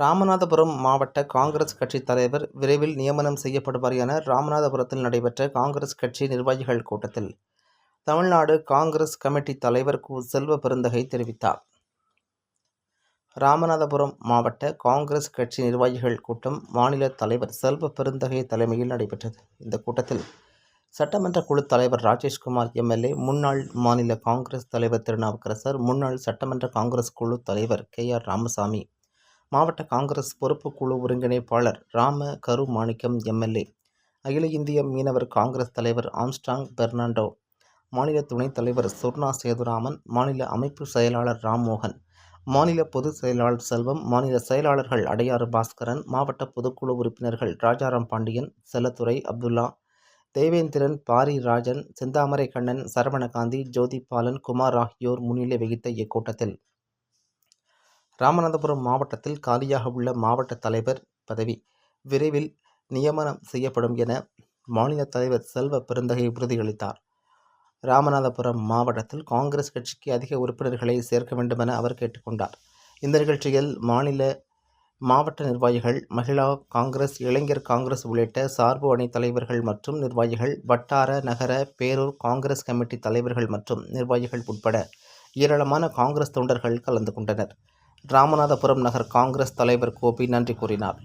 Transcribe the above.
ராமநாதபுரம் மாவட்ட காங்கிரஸ் கட்சி தலைவர் விரைவில் நியமனம் செய்யப்படுவார் என ராமநாதபுரத்தில் நடைபெற்ற காங்கிரஸ் கட்சி நிர்வாகிகள் கூட்டத்தில் தமிழ்நாடு காங்கிரஸ் கமிட்டி தலைவர் கு. செல்வ பெருந்தகை தெரிவித்தார். ராமநாதபுரம் மாவட்ட காங்கிரஸ் கட்சி நிர்வாகிகள் கூட்டம் மாநில தலைவர் செல்வ பெருந்தகை தலைமையில் நடைபெற்றது. இந்த கூட்டத்தில் சட்டமன்ற குழு தலைவர் ராஜேஷ்குமார் எம்எல்ஏ முன்னாள் மாநில காங்கிரஸ் தலைவர் திருநாவுக்கரசர் முன்னாள் சட்டமன்ற காங்கிரஸ் குழு தலைவர் கே ஆர் ராமசாமி மாவட்ட காங்கிரஸ் பொறுப்பு குழு ஒருங்கிணைப்பாளர் ராம கரு மாணிக்கம் எம்எல்ஏ. அகில இந்திய மீனவர் காங்கிரஸ் தலைவர் ஆம்ஸ்டாங் பெர்னாண்டோ. மாநில துணைத் தலைவர் சுர்ணா சேதுராமன் மாநில அமைப்பு செயலாளர் ராம்மோகன் மாநில பொதுச் செயலாளர் செல்வம் மாநில செயலாளர்கள் அடையாறு பாஸ்கரன் மாவட்ட பொதுக்குழு உறுப்பினர்கள் ராஜாராம் பாண்டியன் செல்லத்துறை அப்துல்லா தேவேந்திரன் பாரி ராஜன் செந்தாமரை கண்ணன் சரவணகாந்தி ஜோதிபாலன் குமார் ஆகியோர் முன்னிலை வகித்த இக்கூட்டத்தில் ராமநாதபுரம் மாவட்டத்தில் காலியாக உள்ள மாவட்ட தலைவர் பதவி விரைவில் நியமனம் செய்யப்படும் என மாநில தலைவர் செல்வ பெருந்தகை உறுதியளித்தார். ராமநாதபுரம் மாவட்டத்தில் காங்கிரஸ் கட்சிக்கு அதிக உறுப்பினர்களை சேர்க்க வேண்டுமென அவர் கேட்டுக்கொண்டார் இந்த நிகழ்ச்சியில் மாநில மாவட்ட நிர்வாகிகள் மகிழா காங்கிரஸ் இளைஞர் காங்கிரஸ் உள்ளிட்ட சார்பு அணி தலைவர்கள் மற்றும் நிர்வாகிகள் வட்டார நகர பேரூர் காங்கிரஸ் கமிட்டி தலைவர்கள் மற்றும் நிர்வாகிகள் உட்பட ஏராளமான காங்கிரஸ் தொண்டர்கள் கலந்து கொண்டனர். ராமநாதபுரம் நகர் காங்கிரஸ் தலைவர் கோபி நன்றி கூறினார்.